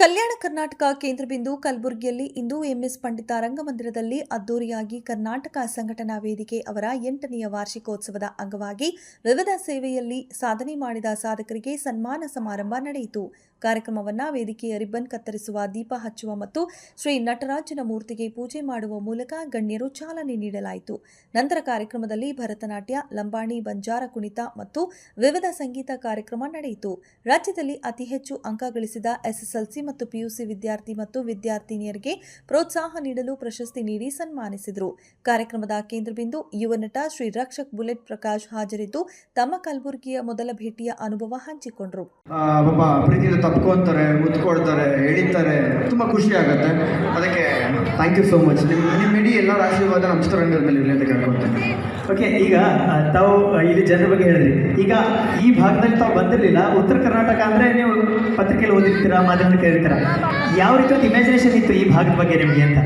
ಕಲ್ಯಾಣ ಕರ್ನಾಟಕ ಕೇಂದ್ರ ಬಿಂದು ಕಲಬುರಗಿಯಲ್ಲಿ ಇಂದು ಎಂಎಸ್ ಪಂಡಿತ ರಂಗಮಂದಿರದಲ್ಲಿ ಅದ್ದೂರಿಯಾಗಿ ಕರ್ನಾಟಕ ಸಂಘಟನಾ ವೇದಿಕೆ ಅವರ ಎಂಟನೆಯ ವಾರ್ಷಿಕೋತ್ಸವದ ಅಂಗವಾಗಿ ವಿವಿಧ ಸೇವೆಯಲ್ಲಿ ಸಾಧನೆ ಮಾಡಿದ ಸಾಧಕರಿಗೆ ಸನ್ಮಾನ ಸಮಾರಂಭ ನಡೆಯಿತು. ಕಾರ್ಯಕ್ರಮವನ್ನು ವೇದಿಕೆಯ ರಿಬ್ಬನ್ ಕತ್ತರಿಸುವ ದೀಪ ಹಚ್ಚುವ ಮತ್ತು ಶ್ರೀ ನಟರಾಜನ ಮೂರ್ತಿಗೆ ಪೂಜೆ ಮಾಡುವ ಮೂಲಕ ಗಣ್ಯರು ಚಾಲನೆ ನೀಡಲಾಯಿತು. ನಂತರ ಕಾರ್ಯಕ್ರಮದಲ್ಲಿ ಭರತನಾಟ್ಯ, ಲಂಬಾಣಿ, ಬಂಜಾರ ಕುಣಿತ ಮತ್ತು ವಿವಿಧ ಸಂಗೀತ ಕಾರ್ಯಕ್ರಮ ನಡೆಯಿತು. ರಾಜ್ಯದಲ್ಲಿ ಅತಿ ಹೆಚ್ಚು ಅಂಕ ಗಳಿಸಿದ ಎಸ್ಎಸ್ಎಲ್ಸಿ ಮತ್ತು ಪಿಯುಸಿ ವಿದ್ಯಾರ್ಥಿ ಮತ್ತು ವಿದ್ಯಾರ್ಥಿನಿಯರಿಗೆ ಪ್ರೋತ್ಸಾಹ ನೀಡಲು ಪ್ರಶಸ್ತಿ ನೀಡಿ ಸನ್ಮಾನಿಸಿದರು. ಕಾರ್ಯಕ್ರಮದ ಕೇಂದ್ರಬಿಂದು ಯುವ ನಟ ಶ್ರೀ ರಕ್ಷಕ್ ಬುಲೆಟ್ ಪ್ರಕಾಶ್ ಹಾಜರಿದ್ದು ತಮ್ಮ ಕಲಬುರಗಿಯ ಮೊದಲ ಭೇಟಿಯ ಅನುಭವ ಹಂಚಿಕೊಂಡರು. ತಪ್ಕೊಂತಾರೆ ಮುತ್ಕೊಳ್ತಾರೆ ಎಳಿತಾರೆ. ತುಂಬಾ ಖುಷಿ ಆಗುತ್ತೆ. ಅದಕ್ಕೆ ಥ್ಯಾಂಕ್ ಯು ಸೋ ಮಚ್ ನಿಮ್ಮ ನಿಮ್ಮ ಇಡೀ ಎಲ್ಲರ ಆಶೀರ್ವಾದ ನಮ್ಮ ಚಿತ್ರರಂಗದಲ್ಲಿ ಇರಲಿ ಅಂತ ಕೇಳ್ಕೊಳ್ತೇನೆ. ಓಕೆ ಈಗ ತಾವು ಇಲ್ಲಿ ಜನರ ಬಗ್ಗೆ ಹೇಳಿದ್ರಿ. ಈಗ ಈ ಭಾಗದಲ್ಲಿ ತಾವು ಬಂದಿರಲಿಲ್ಲ. ಉತ್ತರ ಕರ್ನಾಟಕ ಅಂದರೆ ನೀವು ಪತ್ರಿಕೆಯಲ್ಲಿ ಓದಿರ್ತೀರಾ ಮಾಧ್ಯಮದಲ್ಲಿ ಕೇಳಿರ್ತೀರಾ ಯಾವ ರೀತಿ ಒಂದು ಇಮ್ಯಾಜಿನೇಷನ್ ಇತ್ತು ಈ ಭಾಗದ ಬಗ್ಗೆ ನಿಮಗೆ ಅಂತ?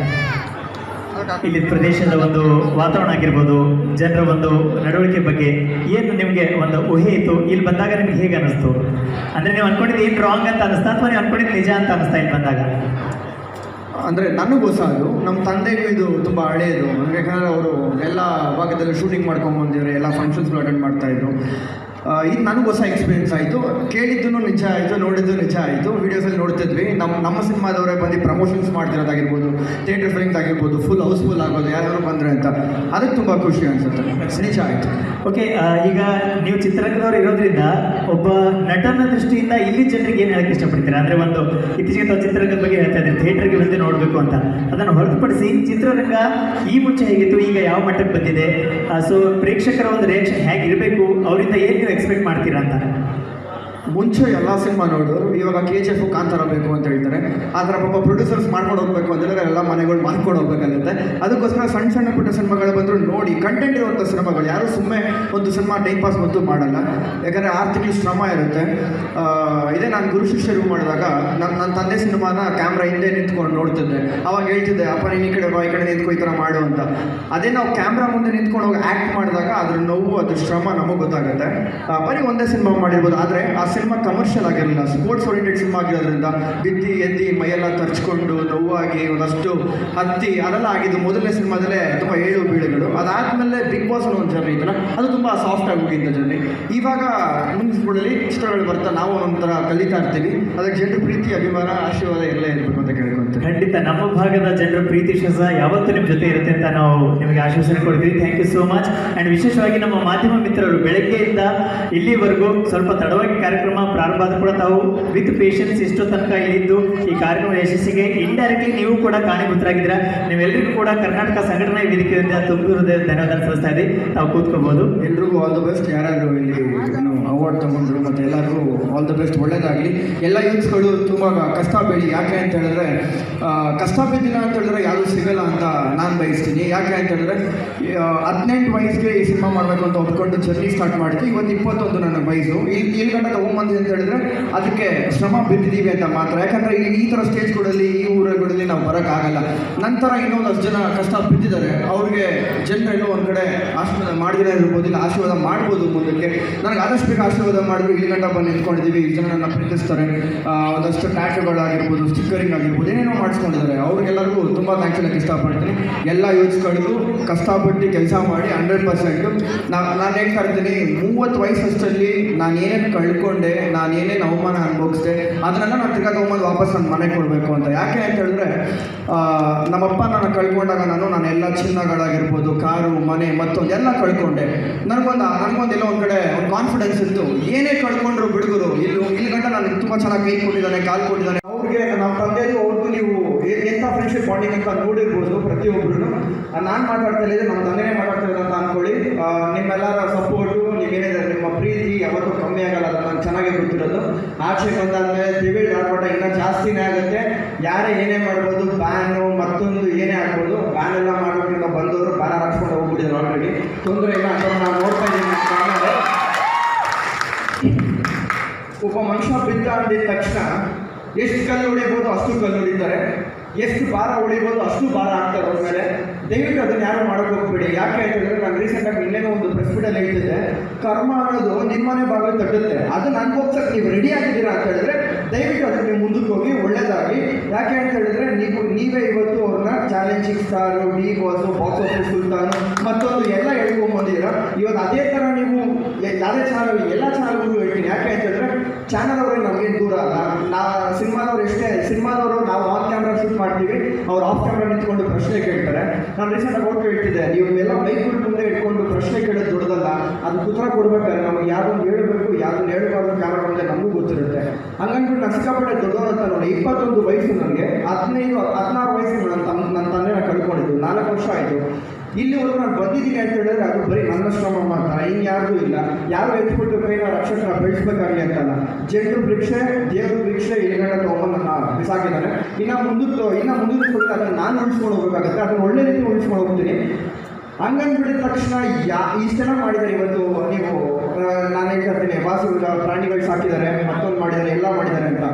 ಇಲ್ಲಿ ಪ್ರದೇಶದ ಒಂದು ವಾತಾವರಣ ಆಗಿರ್ಬೋದು, ಜನರ ಒಂದು ನಡವಳಿಕೆ ಬಗ್ಗೆ ಏನು ನಿಮಗೆ ಒಂದು ಊಹೆ ಇತ್ತು? ಇಲ್ಲಿ ಬಂದಾಗ ನಿಮ್ಗೆ ಹೇಗೆ ಅನಿಸ್ತು ಅಂದರೆ ನೀವು ಅನ್ಕೊಂಡಿದ್ದು ಏನು ರಾಂಗ್ ಅಂತ ಅನಿಸ್ತಾ ಅಥವಾ ನೀವು ಅನ್ಕೊಂಡಿದ್ದು ನಿಜ ಅಂತ ಅನಿಸ್ತಾ ಇಲ್ಲಿ ಬಂದಾಗ? ಅಂದರೆ ನನಗೂ ಸಹ ಅದು. ನಮ್ಮ ತಂದೆಗೂ ಇದು ತುಂಬ ಹಳೆಯದು ಯಾಕಂದರೆ ಅವರು ಎಲ್ಲ ಭಾಗದಲ್ಲೂ ಶೂಟಿಂಗ್ ಮಾಡ್ಕೊಂಡು ಬಂದಿದ್ದಾರೆ, ಎಲ್ಲ ಫಂಕ್ಷನ್ಸ್ಗಳು ಅಟೆಂಡ್ ಮಾಡ್ತಾಯಿದ್ರು ಇದು ನನಗೆ ಹೊಸ ಎಕ್ಸ್ಪೀರಿಯನ್ಸ್ ಆಯಿತು. ಕೇಳಿದ್ದು ನಿಜ ಆಯಿತು ನೋಡಿದ್ದು ನಿಜ ಆಯಿತು. ವೀಡಿಯೋಸಲ್ಲಿ ನೋಡ್ತಿದ್ವಿ. ನಮ್ಮ ನಮ್ಮ ಸಿನಿಮಾದವರೇ ಬಂದು ಪ್ರಮೋಷನ್ಸ್ ಮಾಡ್ತಿರೋದಾಗಿರ್ಬೋದು ಥಿಯೇಟರ್ ಫಿಲಿಮ್ಸ್ ಆಗಿರ್ಬೋದು ಫುಲ್ ಹೌಸ್ಫುಲ್ ಆಗೋದು ಯಾರು ಬಂದರೆ ಅಂತ. ಅದಕ್ಕೆ ತುಂಬ ಖುಷಿ ಅನಿಸುತ್ತೆ. ನಿಜ ಆಯಿತು. ಓಕೆ ಈಗ ನೀವು ಚಿತ್ರರಂಗದವ್ರು ಇರೋದ್ರಿಂದ ಒಬ್ಬ ನಟನ ದೃಷ್ಟಿಯಿಂದ ಇಲ್ಲಿ ಜನರಿಗೆ ಏನು ಹೇಳಕ್ಕೆ ಇಷ್ಟಪಡ್ತೀರಾ? ಅಂದರೆ ಒಂದು ಇತ್ತೀಚೆಗೆ ತಾವು ಚಿತ್ರರಂಗದ ಬಗ್ಗೆ ಹೇಳ್ತಾ ಇದ್ದೀರಿ ಥಿಯೇಟರ್ಗೆ ಬಂದು ನೋಡಬೇಕು ಅಂತ. ಅದನ್ನು ಹೊರತುಪಡಿಸಿ ಚಿತ್ರರಂಗ ಈ ಮುಂಚೆ ಹೇಗಿತ್ತು, ಈಗ ಯಾವ ಮಟ್ಟಕ್ಕೆ ಬಂದಿದೆ? ಸೊ ಪ್ರೇಕ್ಷಕರ ಒಂದು ರಿಯಾಕ್ಷನ್ ಹೇಗಿರಬೇಕು? ಅವರಿಂದ ಏನು ಎಕ್ಸ್ಪೆಕ್ಟ್ ಮಾಡ್ತೀರಾ ಅಂತ. ಮುಂಚೆ ಎಲ್ಲ ಸಿನಿಮಾ ನೋಡಿದ್ರು, ಇವಾಗ ಕೆ ಜಿ ಎಫ್ ಕಾಂತಾರ ಬೇಕು ಅಂತ ಹೇಳ್ತಾರೆ. ಆ ಥರ ಪಾಪ ಪ್ರೊಡ್ಯೂಸರ್ಸ್ ಮಾಡ್ಕೊಂಡು ಹೋಗ್ಬೇಕು ಅಂತಂದರೆ ಎಲ್ಲ ಮನೆಗಳು ಮಾಡ್ಕೊಂಡು ಹೋಗ್ಬೇಕಾಗುತ್ತೆ. ಅದಕ್ಕೋಸ್ಕರ ಸಣ್ಣ ಸಣ್ಣ ಪುಟ್ಟ ಸಿನಿಮಾಗಳು ಬಂದರೂ ನೋಡಿ ಕಂಟೆಂಟ್ ಇರುವಂಥ ಸಿನಿಮಾಗಳು. ಯಾರು ಸುಮ್ಮನೆ ಒಂದು ಸಿನಿಮಾ ಟೈಮ್ ಪಾಸ್ ಮತ್ತು ಮಾಡಲ್ಲ. ಯಾಕಂದರೆ ಆರು ತಿಂಗಳು ಶ್ರಮ ಇರುತ್ತೆ. ಇದೇ ನಾನು ಗುರು ಶಿಷ್ಯರು ಮಾಡಿದಾಗ ನನ್ನ ನನ್ನ ತಂದೆ ಸಿನಿಮಾನ ಕ್ಯಾಮ್ರಾ ಹಿಂದೆ ನಿಂತ್ಕೊಂಡು ನೋಡ್ತಿದ್ದೆ. ಅವಾಗ ಹೇಳ್ತಿದ್ದೆ, ಅಪ್ಪ, ನೀನು ಈ ಕಡೆ ಬಾ, ಈ ಕಡೆ ನಿಂತ್ಕೊ, ಈ ಥರ ಮಾಡು ಅಂತ. ಅದೇ ನಾವು ಕ್ಯಾಮ್ರಾ ಮುಂದೆ ನಿಂತ್ಕೊಂಡು ಹೋಗಿ ಆ್ಯಕ್ಟ್ ಮಾಡಿದಾಗ ಅದ್ರ ನೋವು, ಅದ್ರ ಶ್ರಮ ನಮಗೆ ಗೊತ್ತಾಗುತ್ತೆ. ಬರೀ ಒಂದೇ ಸಿನಿಮಾ ಮಾಡಿರ್ಬೋದು. ಆದರೆ ಆ ಸಿನಿಮಾ ಕಮರ್ಷಿಯಲ್ ಆಗಿರಲಿಲ್ಲ. ಸ್ಪೋರ್ಟ್ಸ್ ಓರಿಯೆಂಟೆಡ್ ಸಿನಿಮಾ ಆಗಿರೋದ್ರಿಂದ ಬಿದ್ದಿ ಎದ್ದಿ ಮೈಯೆಲ್ಲ ತರ್ಚ್ಕೊಂಡು, ನೋವಾಗಿ, ಒಂದಷ್ಟು ಹತ್ತಿ, ಅದೆಲ್ಲ ಆಗಿದ್ದು ಮೊದಲನೇ ಸಿನಿಮಾದಲ್ಲೇ ತುಂಬ ಏಳು ಬೀಳುಗಳು. ಅದಾದಮೇಲೆ ಬಿಗ್ ಬಾಸ್ ಅನ್ನೋ ಒಂದು ಜರ್ನಿ ಇದೆಯಲ್ಲ ಅದು ತುಂಬ ಸಾಫ್ಟ್ ಆಗಿ ಹೋಗಿದ್ದ ಜರ್ನಿ ಇವಾಗ ಮುಂದಿನ ಇಷ್ಟಗಳು ಬರ್ತಾ, ನಾವು ಒಂಥರ ಕಲಿತಾ ಇರ್ತೀವಿ. ಅದಕ್ಕೆ ಜನರ ಪ್ರೀತಿ, ಅಭಿಮಾನ, ಆಶೀರ್ವಾದ ಎಲ್ಲ ಇರಬೇಕು ಅಂತ ಕೇಳ್ಕೊಂತ ಖಂಡಿತ. ನಮ್ಮ ಭಾಗದ ಜನರ ಪ್ರೀತಿ ಶಸ ಯಾವತ್ತೂ ನಿಮ್ಮ ಜೊತೆ ಇರುತ್ತೆ ಅಂತ ನಾವು ನಿಮಗೆ ಆಶ್ವಾಸನೆ ಕೊಡ್ತೀವಿ. Thank you so much and ವಿಶೇಷವಾಗಿ ನಮ್ಮ ಮಾಧ್ಯಮ ಮಿತ್ರರು, ಬೆಳಗ್ಗೆಯಿಂದ ಇಲ್ಲಿವರೆಗೂ ಸ್ವಲ್ಪ ತಡವಾಗಿ ಕಾರ್ಯಕ್ರಮ ಪ್ರಾರಂಭ ಆದರೂ ಕೂಡ ತಾವು ವಿತ್ ಪೇಷನ್ಸ್ ಇಷ್ಟೋ ತನಕ ಇಲ್ಲಿದ್ದು ಈ ಕಾರ್ಯಕ್ರಮ ಯಶಸ್ಸಿಗೆ ಇಂಡೈರೆಕ್ಟ್ಲಿ ನೀವು ಕೂಡ ಕಾರಣೀಭೂತರಾಗಿದ್ದೀರಾ? ನೀವೆಲ್ಲರಿಗೂ ಕೂಡ ಕರ್ನಾಟಕ ಸಂಘಟನಾ ವೇದಿಕೆಯಿಂದ ತುಂಬ ಧನ್ಯವಾದ ಸಲ್ಲಿಸ್ತಾ ಇದ್ದೀವಿ. ತಾವು ಕೂತ್ಕೋಬಹುದು ಎಲ್ರಿಗೂ ಆಲ್ ದ ಬೆಸ್ಟ್ ಯಾರಾದರೂ ಇಲ್ಲಿ ನಾನು ಅವಾರ್ಡ್ ತಗೊಂಡ್ರು ಮತ್ತು ಎಲ್ಲರಿಗೂ ಆಲ್ ದ ಬೆಸ್ಟ್ ಒಳ್ಳೇದಾಗಲಿ. ಎಲ್ಲ ಯೂತ್ಸ್ಗಳು ತುಂಬ ಕಷ್ಟ ಬೇಡಿ ಯಾಕೆ ಅಂತ ಹೇಳಿದ್ರೆ ಕಷ್ಟ ಬಿದ್ದಿಲ್ಲ ಅಂತ ಹೇಳಿದ್ರೆ ಯಾರೂ ಸಿಗಲ್ಲ ಅಂತ ನಾನು ಬಯಸ್ತೀನಿ. ಯಾಕೆ ಅಂತ ಹೇಳಿದ್ರೆ ಹದಿನೆಂಟು ವಯಸ್ಸಿಗೆ ಈ ಸಿನಿಮಾ ಮಾಡಬೇಕು ಅಂತ ಒಪ್ಕೊಂಡು ಜರ್ನಿ ಸ್ಟಾರ್ಟ್ ಮಾಡ್ತೀವಿ ಇವತ್ತು ಇಪ್ಪತ್ತೊಂದು ನನ್ನ ವಯಸ್ಸು. ಇಲ್ಲಿ ಇಲ್ಲಿ ಗಂಟ ತೊಗೊಂಬಂದಿ ಅಂತ ಹೇಳಿದ್ರೆ ಅದಕ್ಕೆ ಶ್ರಮ ಬಿದ್ದಿದ್ದೀವಿ ಅಂತ ಮಾತ್ರ. ಯಾಕಂದರೆ ಈ ಈ ಥರ ಸ್ಟೇಜ್ಗಳಲ್ಲಿ ಈ ಊರುಗಳಲ್ಲಿ ನಾವು ಬರೋಕ್ಕಾಗಲ್ಲ. ನಂತರ ಇನ್ನೊಂದಷ್ಟು ಜನ ಕಷ್ಟ ಬಿದ್ದಿದ್ದಾರೆ. ಅವ್ರಿಗೆ ಜನರೆಲ್ಲೋ ಒಂದು ಕಡೆ ಆಶೀರ್ವಾದ ಮಾಡಿದ್ರೆ ಇರ್ಬೋದು, ಇಲ್ಲ ಆಶೀರ್ವಾದ ಮಾಡ್ಬೋದು ಮುಂದಕ್ಕೆ. ನನಗೆ ಆದಷ್ಟು ಬೇಗ ಆಶೀರ್ವಾದ ಮಾಡಿದ್ರು ಇಲ್ಲಿ ಗಂಟ ಬಂದು ನಿಂತ್ಕೊಂಡಿದ್ದೀವಿ. ಈ ಜನ ನನ್ನ ಪ್ರೀತಿಸ್ತಾರೆ. ಒಂದಷ್ಟು ಟ್ಯಾಕ್ಗಳಾಗಿರ್ಬೋದು ಸ್ಟಿಕ್ಕರಿಂಗ್ ಆಗಿರ್ಬೋದು, ಏನೇನೋ ಮಾಡಿಸ್ಕೊಂಡಿದ್ದಾರೆ. ಅವ್ರಿಗೆಲ್ಲರಿಗೂ ತುಂಬ ಥ್ಯಾಂಕ್ಸ್ ಹೇಳಕ್ಕೆ ಇಷ್ಟಪಡ್ತೀನಿ. ಎಲ್ಲ ಯೋಚಿಸ್ಕೊಂಡು ಕಷ್ಟಪಟ್ಟು ಕೆಲಸ ಮಾಡಿ ಹಂಡ್ರೆಡ್ ಪರ್ಸೆಂಟು ನಾನು ನಾನು ಹೇಳ್ತಾ ಇರ್ತೀನಿ, ಮೂವತ್ತು ವಯಸ್ಸಷ್ಟಲ್ಲಿ ನಾನು ಏನೇನು ಕಳ್ಕೊಂಡೆ ನಾನು ಏನೇನು ಅವಮಾನ ಅನುಭವಿಸಿದೆ ಅದನ್ನೆಲ್ಲ ನಾನು ತಿರ್ಗಾ ತೊಗೊಂಬಂದು ವಾಪಸ್ ನನ್ನ ಮನೆಗೆ ಕೊಡಬೇಕು ಅಂತ. ಯಾಕೆ ಅಂತ ಹೇಳಿದ್ರೆ ನಮ್ಮಪ್ಪ ನನ್ನ ಕಳ್ಕೊಂಡಾಗ ನಾನು ನಾನು ಎಲ್ಲ ಚಿನ್ನಗಳಾಗಿರ್ಬೋದು ಕಾರು ಮನೆ ಮತ್ತೊಂದು ಎಲ್ಲ ಕಳ್ಕೊಂಡೆ. ನನಗೊಂದು ನನಗೊಂದು ಎಲ್ಲೋ ಒಂದು ಕಡೆ ಒಂದು ಕಾನ್ಫಿಡೆನ್ಸ್ ಇತ್ತು. ಏನೇ ಕಳ್ಕೊಂಡ್ರು ಬಿಡುಗರು ಇಲ್ಲಿ ಇಲ್ಲಿ ಗಂಟ ನಾನು ತುಂಬ ಚೆನ್ನಾಗಿ ಕೈ ಕೊಟ್ಟಿದ್ದಾನೆ ಕಾಲು ಕೊಟ್ಟಿದ್ದಾನೆ ಅವ್ರಿಗೆ ನಮ್ಮ ತಂದೆಯೂ ಅವ್ರಿಗೂ ನೀವು ಎಂಥ ಫ್ರೆಂಡ್ಶಿಪ್ ಬಾಂಡಿಂಗ್ ಅಂತ ನೋಡಿರ್ಬೋದು ಪ್ರತಿಯೊಬ್ಬರು ನಾನು ಮಾತಾಡ್ತಾ ಇದ್ದೆ ನಮ್ಮ ತಂದೆನೇ ಮಾತಾಡ್ತಾ ಅಂದ್ಕೊಳ್ಳಿ ಆ, ನಿಮ್ಮೆಲ್ಲರ ಸಪೋರ್ಟು ನೀವೇನಿದೆ ನಿಮ್ಮ ಪ್ರೀತಿ ಯಾವತ್ತೂ ಕಮ್ಮಿ ಆಗಲ್ಲ. ಅದು ನಂಗೆ ಚೆನ್ನಾಗಿ ಗೊತ್ತಿರೋದು ಆಚೆ ಬಂದಾದ್ಮೇಲೆ ಡಿಬೇಟ್ ಆರ್ಭಟ ಇನ್ನೂ ಜಾಸ್ತಿನೇ ಆಗುತ್ತೆ. ಯಾರೇ ಏನೇ ಮಾಡ್ಬೋದು, ಬ್ಯಾನು, ಮತ್ತೊಂದು ಏನೇ ಆಗ್ಬೋದು ಬ್ಯಾನ್ ಎಲ್ಲ ಮಾಡೋದ್ರಿಂದ ಬಂದವರು ಬ್ಯಾನರ್ ಹಾಕ್ಸ್ಕೊಂಡು ಹೋಗ್ಬಿಟ್ಟಿದ್ರು ಆಲ್ರೆಡಿ ತೊಂದರೆ ಇಲ್ಲ ಅಂತ ನಾನು ನೋಡ್ತಾ ಇದ್ದೀನಿ. ಒಬ್ಬ ಮನುಷ್ಯ ಬಿದ್ದ ಅಂದಿದ ತಕ್ಷಣ ಎಷ್ಟು ಕಲ್ಲು ಹೊಡಿಬೋದು ಅಷ್ಟು ಕಲ್ಲು ಹೊಡಿತಾರೆ ಎಷ್ಟು ಭಾರ ಉಳಿಬೋದು ಅಷ್ಟು ಭಾರ ಆಗ್ತಾರೆ ಅವ್ರ ಮೇಲೆ. ದಯವಿಟ್ಟು ಅದನ್ನ ಯಾರು ಮಾಡೋಕೆ ಹೋಗ್ಬೇಡಿ ಯಾಕೆ ಅಂತ ಹೇಳಿದ್ರೆ ನಾನು ರೀಸೆಂಟಾಗಿ ಇನ್ನೇನೋ ಒಂದು ಪ್ರೆಸ್ ಮೀಟಲ್ಲಿ ಹೇಳ್ತಿದ್ದೆ, ಕರ್ಮ ಅನ್ನೋದು ನಿಮ್ಮನೆ ಬಾಗಿಲು ತಟ್ಟುತ್ತೆ. ಅದನ್ನ ಹೋಗ್ಸಕ್ ನೀವು ರೆಡಿ ಆಗಿದ್ದೀರಾ ಅಂತ ಹೇಳಿದ್ರೆ ದಯವಿಟ್ಟು ಅದಕ್ಕೆ ನೀವು ಮುಂದಕ್ಕೆ ಹೋಗಿ ಒಳ್ಳೇದಾಗಿ ಯಾಕೆ ಅಂತ ಹೇಳಿದ್ರೆ ನೀವು, ನೀವೇ ಇವತ್ತು ಅವ್ರನ್ನ challenging star D boss box office Sultan, ಮತ್ತೊಂದು ಎಲ್ಲ ಹೇಳ್ಕೊಂಡ್ ಇವತ್ತು ಅದೇ ಥರ ನೀವು ಯಾವುದೇ ಚಾನಲ್ ಎಲ್ಲ ಚಾನಲ್ಗಳು ಹೇಳ್ತೀನಿ. ಯಾಕೆ ಅಂತ ಹೇಳಿದ್ರೆ ಚಾನಲ್ ಅವರೇ ನಮಗೇನು ದೂರ ಅಲ್ಲ ನಾ ಸಿನಿಮಾದವ್ರು ಎಷ್ಟೇ ಸಿನಿಮಾದವರು ನಾವು ಆನ್ ಕ್ಯಾಮ್ರಾ ಶೂಟ್ ಮಾಡ್ತೀವಿ. ಅವ್ರು ಆಫ್ ಕ್ಯಾಮ್ರಾ ನಿಂತ್ಕೊಂಡು ಪ್ರಶ್ನೆ ಕೇಳ್ತಾರೆ. ನಾನು ರೀಸೆಂಟ್ ಹೋಗಿ ಹೇಳ್ತಿದ್ದೆ, ನೀವು ಎಲ್ಲ ಮೈಕ್ಗಳ ಮುಂದೆ ಇಟ್ಕೊಂಡು ಪ್ರಶ್ನೆ ಕೇಳೋದು ದೊಡ್ಡದಲ್ಲ, ಅದು ಉತ್ತರ ಕೊಡ್ಬೇಕಾದ್ರೆ ನಮಗೆ ಯಾರನ್ನು ಹೇಳಬೇಕು ಯಾರನ್ನು ಹೇಳಬಾರ್ದು ಕ್ಯಾಮ್ರಾ ಮುಂದೆ ನಮಗೂ ಗೊತ್ತಿರುತ್ತೆ. ಹಂಗಂದ್ರೆ ನಾನು ಸಿಕ್ಕಾಪಟ್ಟೆ ಅಂತ ನೋಡಿ, ಇಪ್ಪತ್ತೊಂದು ವಯಸ್ಸು ನನಗೆ, ಹದಿನೈದು, ಹದಿನಾರು ವಯಸ್ಸು ನನ್ನ ತಮ್ಮ ನನ್ನ ತಂದೆನ ಕಳ್ಕೊಂಡಿದ್ದು, ನಾಲ್ಕು ವರ್ಷ ಆಯಿತು. ಇಲ್ಲಿವರೆಗೂ ನಾನು ಬಂದಿದ್ದೀನಿ ಅಂತ ಹೇಳಿದ್ರೆ ಅದು ಬರೀ ನನ್ನ ಶ್ರಮ ಮಾತ್ರ ಇನ್ನು ಇಲ್ಲ. ಯಾರು ಎತ್ಬಿಟ್ಟು ಕೈನ ರಕ್ಷಕರ ಬೆಳೆಸ್ಬೇಕಾಗಲಿ ಅಂತಲ್ಲ. ಜನರು ಭಿಕ್ಷೆ ದೇವರು ಭಿಕ್ಷೆ ಇಲ್ಲಿಗಡೆ ತಗೊಂಡು ಬಿಸಾಕಿದ್ದಾರೆ ಇನ್ನು ಮುಂದಕ್ಕೆ ಇನ್ನು ಮುಂದಿನ ಅದನ್ನು ನಾನು ಉಳಿಸ್ಕೊಂಡು ಹೋಗಬೇಕಾಗುತ್ತೆ. ಅದನ್ನು ಒಳ್ಳೆ ರೀತಿ ಉಳಿಸ್ಕೊಂಡು ಹೋಗ್ತೀನಿ. ಹಂಗಂದ್ಬಿಡಿದ ತಕ್ಷಣ ಯಾ ಇಷ್ಟೆಲ್ಲ ಮಾಡಿದ್ದಾರೆ ಇವತ್ತು ನೀವು ನಾನೇ ಹೇಳ್ತೀನಿ ವಾಸು ಪ್ರಾಣಿಗಳು ಸಾಕಿದ್ದಾರೆ, ಮತ್ತೊಂದು ಮಾಡಿದ್ದಾರೆ, ಎಲ್ಲ ಮಾಡಿದ್ದಾರೆ ಅಂತ.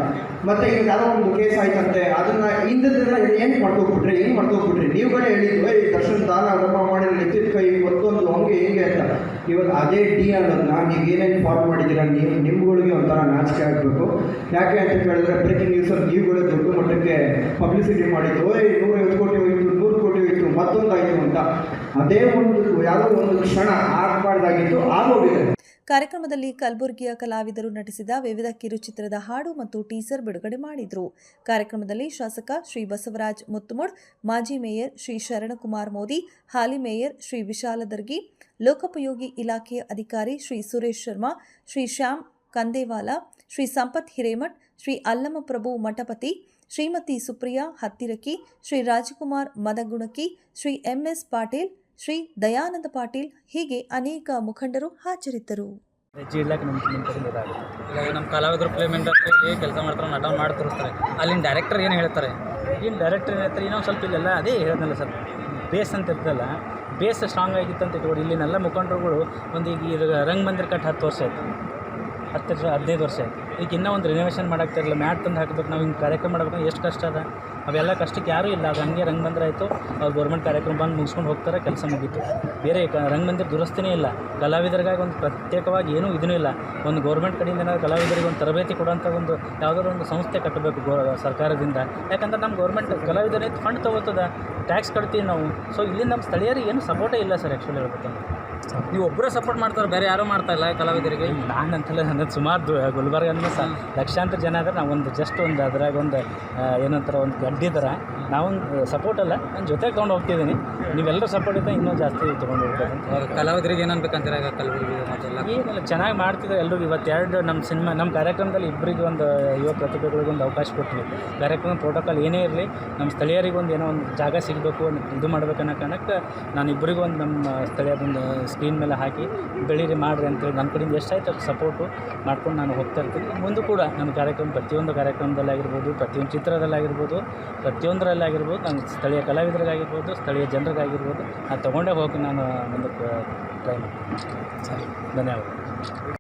ಮತ್ತೆ ಈಗ ಯಾವುದೋ ಒಂದು ಕೇಸ್ ಆಯ್ತಂತೆ, ಅದನ್ನ ಹಿಂದೆಲ್ಲ ಏನು ಮಾಡ್ಕೋಗ್ಬಿಟ್ರಿ ಏನು ಮಾಡ್ಕೋಗ್ಬಿಟ್ರಿ ನೀವುಗಳೇ ಹೇಳಿದ್ವಿ ಏಯ್, ದರ್ಶನ್ ದಾನ ಧರ್ಮ ಮಾಡಿದ್ರೆ ಎತ್ತಿದ ಕೈ ಮತ್ತೊಂದು ಹಂಗೆ ಹಿಂಗೆ ಅಂತ. ಇವತ್ತು ಅದೇ ಡಿ ಅನ್ನೋದನ್ನ ನೀವು ಏನೇನು ಫಾಲೋ ಮಾಡಿದ್ದೀರಾ, ನೀವು, ನಿಮ್ಗಳಿಗೆ ಒಂಥರ ನಾಚಿಕೆ ಆಗಬೇಕು. ಯಾಕೆ ಅಂತ ಕೇಳಿದ್ರೆ ಬ್ರೇಕಿಂಗ್ ನ್ಯೂಸಲ್ಲಿ ನೀವುಗಳೇ ದೊಡ್ಡ ಮಟ್ಟಕ್ಕೆ ಪಬ್ಲಿಸಿಟಿ ಮಾಡಿದ್ದು ಏಯ್ ನೂರೈವತ್ತು ಕೋಟಿ ಹೋಯಿತು, ನೂರು ಕೋಟಿ ಹೋಯಿತು, ಮತ್ತೊಂದಾಯಿತು ಅಂತ. ಅದೇ ಒಂದು ಯಾವುದೋ ಒಂದು ಕ್ಷಣ ಆಗಬಾರ್ದಾಗಿತ್ತು ಆಗೋಗಿದೆ ಕಾರ್ಯಕ್ರಮದಲ್ಲಿ ಕಲಬುರಗಿಯ ಕಲಾವಿದರು ನಟಿಸಿದ ವಿವಿಧ ಕಿರುಚಿತ್ರದ ಹಾಡು ಮತ್ತು ಟೀಸರ್ ಬಿಡುಗಡೆ ಮಾಡಿದರು. ಕಾರ್ಯಕ್ರಮದಲ್ಲಿ ಶಾಸಕ ಶ್ರೀ ಬಸವರಾಜ್ ಮುತ್ತುಮುಡ್ ಮಾಜಿ ಮೇಯರ್ ಶ್ರೀ ಶರಣಕುಮಾರ್ ಮೋದಿ, ಹಾಲಿ ಮೇಯರ್ ಶ್ರೀ ವಿಶಾಲ ದರ್ಗಿ, ಲೋಕೋಪಯೋಗಿ ಇಲಾಖೆಯ ಅಧಿಕಾರಿ ಶ್ರೀ ಸುರೇಶ್ ಶರ್ಮಾ, ಶ್ರೀ ಶ್ಯಾಮ್ ಕಂದೇವಾಲ, ಶ್ರೀ ಸಂಪತ್ ಹಿರೇಮಠ್, ಶ್ರೀ ಅಲ್ಲಮಪ್ರಭು ಮಠಪತಿ, ಶ್ರೀಮತಿ ಸುಪ್ರಿಯಾ ಹತ್ತಿರಕಿ, ಶ್ರೀ ರಾಜಕುಮಾರ್ ಮದಗುಣಕಿ, ಶ್ರೀ ಎಂಎಸ್ ಪಾಟೀಲ್ ಶ್ರೀ ದಯಾನಂದ ಪಾಟೀಲ್ ಹೀಗೆ ಅನೇಕ ಮುಖಂಡರು ಹಾಜರಿದ್ದರು. ಇಡ್ಲಕ್ಕೆ ನಮ್ಮ ಈಗ ಕಲಾವಿದರು ಫಿಲ್ಮ್ ಇಂಡಸ್ಟ್ರಿಯಲ್ಲಿ ಕೆಲಸ ಮಾಡ್ತಾರೆ ನಟ ಮಾಡಿ ತೋರಿಸ್ತಾರೆ ಅಲ್ಲಿನ ಡೈರೆಕ್ಟರ್ ಏನು ಹೇಳ್ತಾರೆ? ಏನು ಡೈರೆಕ್ಟರ್ ಹೇಳ್ತಾರೆ? ಇನ್ನೊಂದು ಸ್ವಲ್ಪ ಇಲ್ಲೆಲ್ಲ ಅದೇ ಹೇಳಿದ್ನಲ್ಲ ಸರ್. ಬೇಸ್ ಅಂತ ಇರ್ತದಲ್ಲ, ಬೇಸ್ ಸ್ಟ್ರಾಂಗ್ ಆಗಿತ್ತು ಅಂತ ಇಟ್ಕೊಂಡು ಇಲ್ಲಿನೆಲ್ಲ ಮುಖಂಡರುಗಳು ಒಂದು ಈಗ ಇದು ರಂಗಮಂದಿರ ಕಟ್ಟು ಹತ್ತು ವರ್ಷ ಆಯಿತು. ಹತ್ತು ವರ್ಷ, ಹದಿನೈದು ವರ್ಷ ಆಯ್ತು. ಈಗ ಇನ್ನೂ ಒಂದು ರಿನೋವೇಷನ್ ಮಾಡಾಕ್ತಿರಲಿಲ್ಲ ಮ್ಯಾಟ್ ತಂದು ಹಾಕಬೇಕು, ನಾವು ಹಿಂಗೆ ಕಾರ್ಯಕ್ರಮ ಮಾಡ್ಬೇಕು ಎಷ್ಟು ಕಷ್ಟ ಅದ. ಅವೆಲ್ಲ ಕಷ್ಟಕ್ಕೆ ಯಾರೂ ಇಲ್ಲ. ಅದು ಹಂಗೆ ರಂಗಮಂದಿರ ಆಯಿತು. ಅವ್ರು ಗೌರ್ಮೆಂಟ್ ಕಾರ್ಯಕ್ರಮ ಬಂದು ಮುಗಿಸ್ಕೊಂಡು ಹೋಗ್ತಾರೆ ಕೆಲಸ ಮುಗೀತು. ಬೇರೆ ರಂಗ ರಂಗಮಂದಿರ ದುರಸ್ತಿನೇ ಇಲ್ಲ. ಕಲಾವಿದರಿಗಾಗಿ ಒಂದು ಪ್ರತ್ಯೇಕವಾಗಿ ಏನೂ ಇದೂ ಇಲ್ಲ. ಒಂದು ಗೌರ್ಮೆಂಟ್ ಕಡೆಯಿಂದ ಏನಾದ್ರು ಕಲಾವಿದರಿಗೆ ಒಂದು ತರಬೇತಿ ಕೊಡೋಂಥ ಒಂದು ಯಾವುದಾದ್ರು ಒಂದು ಸಂಸ್ಥೆ ಕಟ್ಟಬೇಕು ಗೋ ಸರ್ಕಾರದಿಂದ. ಯಾಕಂದ್ರೆ ನಮ್ಮ ಗೌರ್ಮೆಂಟ್ ಕಲಾವಿದರೇ ಫಂಡ್ ತೊಗೋತದ ಟ್ಯಾಕ್ಸ್ ಕಟ್ತೀವಿ ನಾವು. ಸೊ ಇಲ್ಲಿ ನಮ್ಮ ಸ್ಥಳೀಯರಿಗೆ ಏನು ಸಪೋರ್ಟೇ ಇಲ್ಲ ಸರ್ ಆ್ಯಕ್ಚುಲಿ ಹೇಳ್ಬೇಕಂದ್ರೆ. ನೀವು ಒಬ್ಬರೇ ಸಪೋರ್ಟ್ ಮಾಡ್ತಾರೆ ಬೇರೆ ಯಾರೂ ಮಾಡ್ತಾ ಇಲ್ಲ ಕಲಾವಿದರಿಗೆ. ನಾನು ಅಂತಲ್ಲ ನನ್ನ ಸುಮಾರು ಗುಲ್ಬರ್ಗ ಅಂದ್ರೆ ಸಹ ಲಕ್ಷಾಂತರ ಜನ ಆದರೆ ನಾವು ಒಂದು ಜಸ್ಟ್ ಒಂದು ಅದ್ರಾಗ ಒಂದು ಏನಂತಾರೆ ಒಂದು ಗಡ್ಡಿ ಥರ ನಾವೊಂದು ಸಪೋರ್ಟ್ ಅಲ್ಲ ನಾನು ಜೊತೆಗೆ ತೊಗೊಂಡು ಹೋಗ್ತಿದ್ದೀನಿ. ನೀವೆಲ್ಲರೂ ಸಪೋರ್ಟ್ ಇದ್ದ ಇನ್ನೂ ಜಾಸ್ತಿ ತೊಗೊಂಡು ಹೋಗ್ಬೇಕು ಕಲಾವಿದರಿಗೆ ಏನು ಅನ್ಬೇಕಂತೀರ? ಈಗ ಕಲಬುರಗಿ ಮತ್ತೆಲ್ಲ ಏನಿಲ್ಲ ಚೆನ್ನಾಗಿ ಮಾಡ್ತಿದ್ದೆ ಎಲ್ರಿಗೂ. ಇವತ್ತೆರಡು ನಮ್ಮ ಸಿನಿಮಾ ನಮ್ಮ ಕಾರ್ಯಕ್ರಮದಲ್ಲಿ ಇಬ್ಬರಿಗೆ ಒಂದು ಯುವ ಪ್ರತಿಭೆಗಳಿಗೆ ಒಂದು ಅವಕಾಶ ಕೊಟ್ವಿ ಕಾರ್ಯಕ್ರಮ ಪ್ರೋಟೋಕಾಲ್ ಏನೇ ಇರಲಿ ನಮ್ಮ ಸ್ಥಳೀಯರಿಗೆ ಒಂದು ಏನೋ ಒಂದು ಜಾಗ ಸಿಗಬೇಕು ಇದು ಮಾಡ್ಬೇಕು ಅನ್ನೋ ಕಾರಣಕ್ಕೆ ನಾನು ಇಬ್ಬರಿಗೂ ಒಂದು ನಮ್ಮ ಸ್ಥಳೀಯದೊಂದು ಸ್ಕ್ರೀನ್ ಮೇಲೆ ಹಾಕಿ ಬೆಳೀರಿ ಮಾಡಿರಿ ಅಂತೇಳಿ ನನ್ನ ಕಡೆಯಿಂದ ಎಷ್ಟಾಯ್ತು ಅಷ್ಟು ಸಪೋರ್ಟು ಮಾಡ್ಕೊಂಡು ನಾನು ಹೋಗ್ತಾ ಇರ್ತೀನಿ. ಮುಂದೆ ಕೂಡ ನಮ್ಮ ಕಾರ್ಯಕ್ರಮ ಪ್ರತಿಯೊಂದು ಕಾರ್ಯಕ್ರಮದಲ್ಲಿ ಆಗಿರ್ಬೋದು ಪ್ರತಿಯೊಂದು ಚಿತ್ರದಲ್ಲಿ ಆಗಿರ್ಬೋದು ಪ್ರತಿಯೊಂದರಲ್ಲಿ ಆಗಿರ್ಬೋದು, ನಾನು ಸ್ಥಳೀಯ ಕಲಾವಿದರಿಗಾಗಿರ್ಬೋದು ಸ್ಥಳೀಯ ಜನರಿಗಾಗಿರ್ಬೋದು ಅದು ತೊಗೊಂಡೇ ಹೋಗಿ ನಾನು ಮುಂದಕ್ಕೆ ಟ್ರೈ ಮಾಡ್ತೀನಿ. ಧನ್ಯವಾದ